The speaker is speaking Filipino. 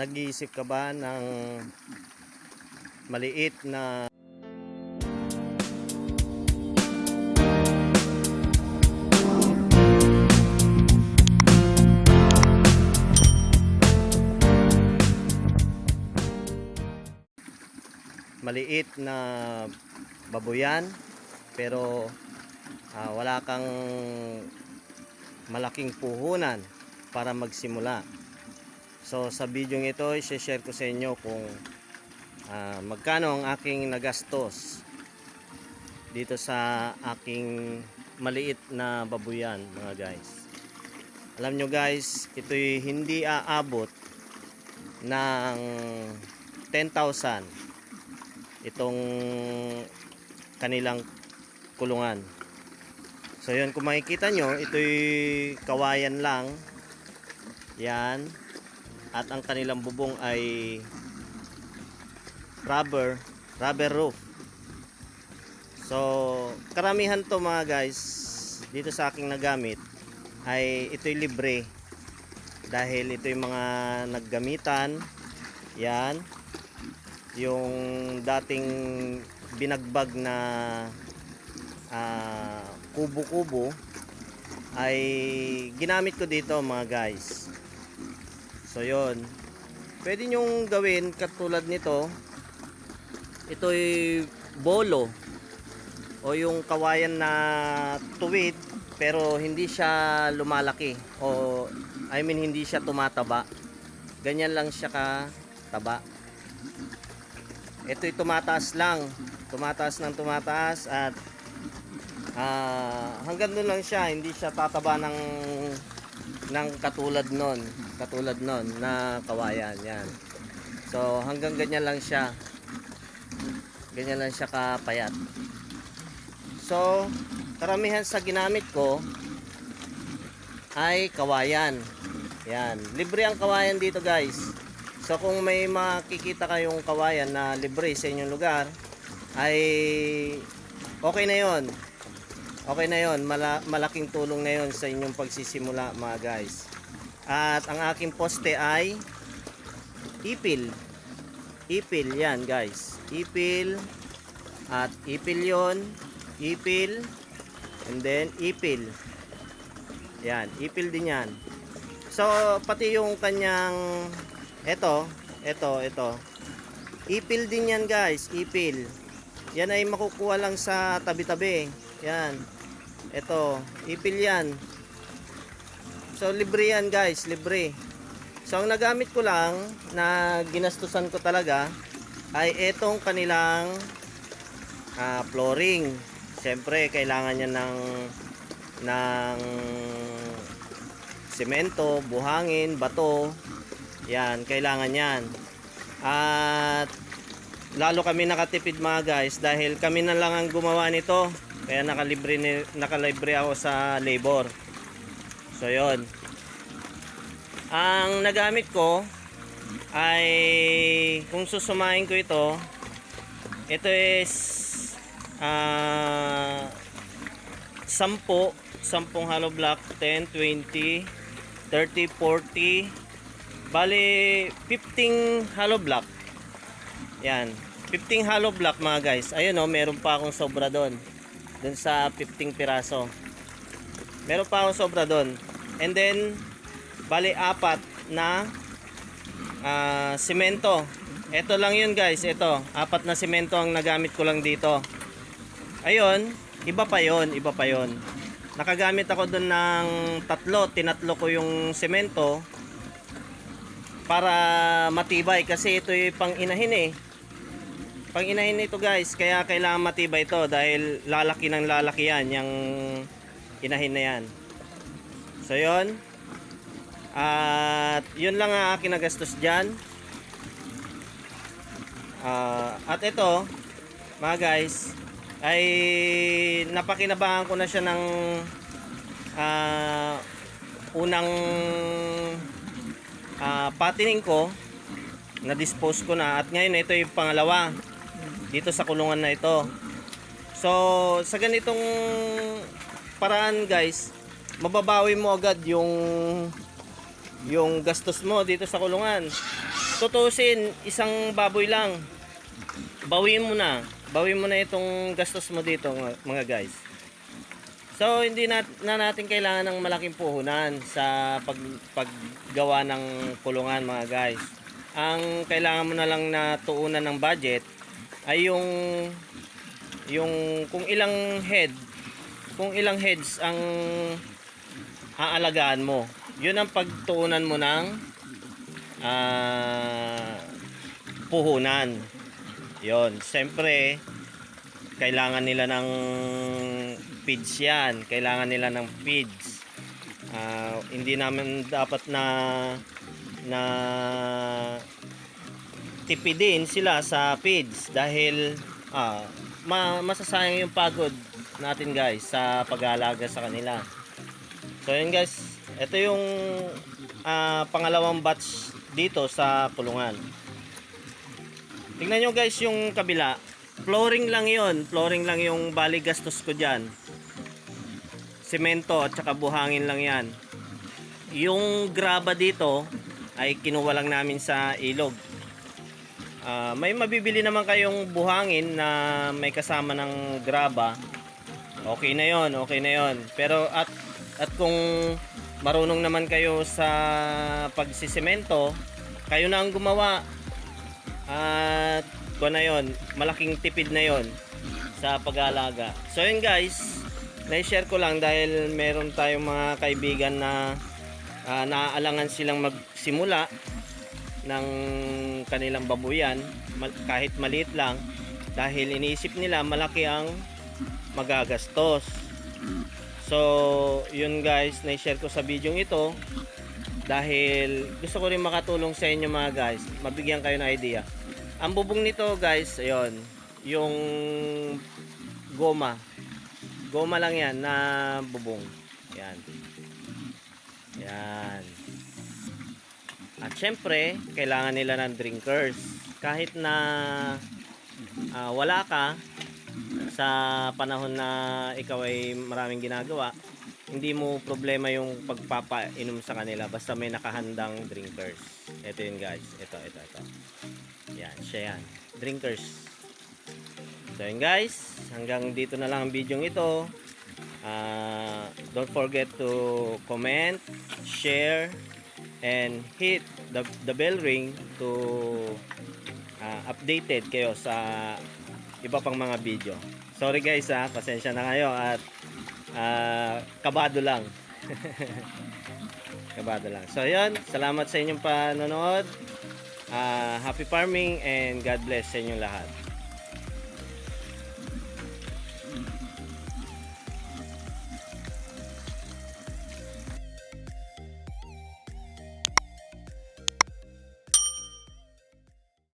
Nag-iisip ka ba ng maliit na maliit na babuyan pero ah, wala kang malaking puhunan para magsimula. So sa video ito, i-share ko sa inyo kung ah, magkano ang aking nagastos dito sa aking maliit na babuyan mga guys. Alam nyo guys, ito'y hindi aabot ng 10,000 itong kanilang kulungan. So yun, kung makikita nyo, ito'y kawayan lang. Yan. At ang kanilang bubong ay rubber, rubber roof. So, karamihan to mga guys, dito sa aking nagamit, ay ito'y libre. Dahil ito'y mga naggamitan. Yan. Yung dating binagbag na ah, kubo-kubo ay ginamit ko dito mga guys. So yon. Pwede nyong gawin katulad nito. Ito'y bolo o yung kawayan na tuwid pero hindi siya lumalaki o I mean hindi siya tumataba. Ganyan lang siya kataba. Ito'y tumataas lang. Tumataas ng tumataas at ah, hanggang doon lang siya. Hindi siya tataba ng ng katulad nun. Katulad nun na kawayan. Yan. So hanggang ganyan lang siya. Ganyan lang siya kapayat. So, karamihan sa ginamit ko ay kawayan. Yan. Libre ang kawayan dito guys. So kung may makikita kayong kawayan na libre sa inyong lugar, ay okay na yon. Okay na yon. Mala- malaking tulong na yon sa inyong pagsisimula mga guys. At ang aking poste ay ipil. Ipil yan guys. Ipil. At ipil yon. Ipil. And then ipil. Yan. Ipil din yan. So pati yung kanyang ito, ito, ito. Ipil din yan guys, ipil. Yan ay makukuha lang sa tabi-tabi. Yan. Ito, ipil yan. So libre yan guys, libre. So ang nagamit ko lang na ginastusan ko talaga ay itong kanilang ah, flooring. Siyempre kailangan niya ng ng semento, buhangin, bato, yan, kailangan yan. At lalo kami nakatipid mga guys dahil kami na lang ang gumawa nito. Kaya nakalibre, ni, nakalibre ako sa labor. So yon. Ang nagamit ko ay kung susumahin ko ito, ito is ah 10, 10 hollow block, 10, 20, 30, 40, Bali, 15 hollow block. Yan. 15 hollow block mga guys. Ayun o, meron pa akong sobra doon. Doon sa 15 piraso. Meron pa akong sobra doon. And then, bali apat na ah, simento. Ito lang yun guys. Ito. Apat na simento ang nagamit ko lang dito. Ayun. Iba pa yon Iba pa yon Nakagamit ako doon ng tatlo. Tinatlo ko yung simento para matibay kasi ito yung pang inahin eh pang inahin ito guys kaya kailangan matibay ito dahil lalaki ng lalaki yan yung inahin na yan so yun. At yun lang ang aking nagastos dyan. Ah, at ito mga guys ay napakinabangan ko na siya ng ah, unang ah patining ko. Na dispose ko na. At ngayon ito yung pangalawa dito sa kulungan na ito. So sa ganitong paraan guys mababawi mo agad yung yung gastos mo dito sa kulungan. Tutusin, isang baboy lang. Bawiin mo na. Bawiin mo na itong gastos mo dito mga- guys. So hindi na, na natin kailangan ng malaking puhunan sa pag, paggawa ng kulungan mga guys. Ang kailangan mo na lang na tuunan ng budget ay yung yung kung ilang head kung ilang heads ang aalagaan mo. Yun ang pagtuunan mo ng ah, puhunan. Yon, siyempre kailangan nila ng feeds yan. Kailangan nila ng feeds. Ah, hindi namin dapat na na tipidin sila sa feeds dahil ah, ma masasayang yung pagod natin guys sa pag-aalaga sa kanila. So yun guys, ito yung ah, pangalawang batch dito sa kulungan. Tingnan nyo guys yung kabila. Flooring lang yon, flooring lang yung bali gastos ko dyan. Semento at saka buhangin lang yan. Yung graba dito ay kinuha lang namin sa ilog. Ah, may mabibili naman kayong buhangin na may kasama ng graba. Okay na yon, okay na yon. Pero at at kung marunong naman kayo sa pagsisemento, kayo na ang gumawa. At ko na yon, malaking tipid na yon sa pag-aalaga. So yun guys, na-share ko lang dahil meron tayong mga kaibigan na ah, naaalangan silang magsimula ng kanilang babuyan kahit maliit lang dahil iniisip nila malaki ang magagastos. So, yun guys, na-share ko sa video ito dahil gusto ko rin makatulong sa inyo mga guys, mabigyan kayo ng idea. Ang bubong nito guys, ayun, yung goma. Goma lang yan na bubong. Yan. Yan. At syempre, kailangan nila ng drinkers. Kahit na ah, wala ka sa panahon na ikaw ay maraming ginagawa, hindi mo problema yung pagpapainom sa kanila basta may nakahandang drinkers. Ito yun guys. Ito, ito, ito. Yan, siya yan. Drinkers. So yun guys, hanggang dito na lang ang video ito. Ah, don't forget to comment, share, and hit the, the bell ring to ah, updated kayo sa iba pang mga video. Sorry guys ha, pasensya na kayo at ah, kabado lang. kabado lang. So yun, salamat sa inyong panonood. Ah, happy farming and God bless sa inyong lahat.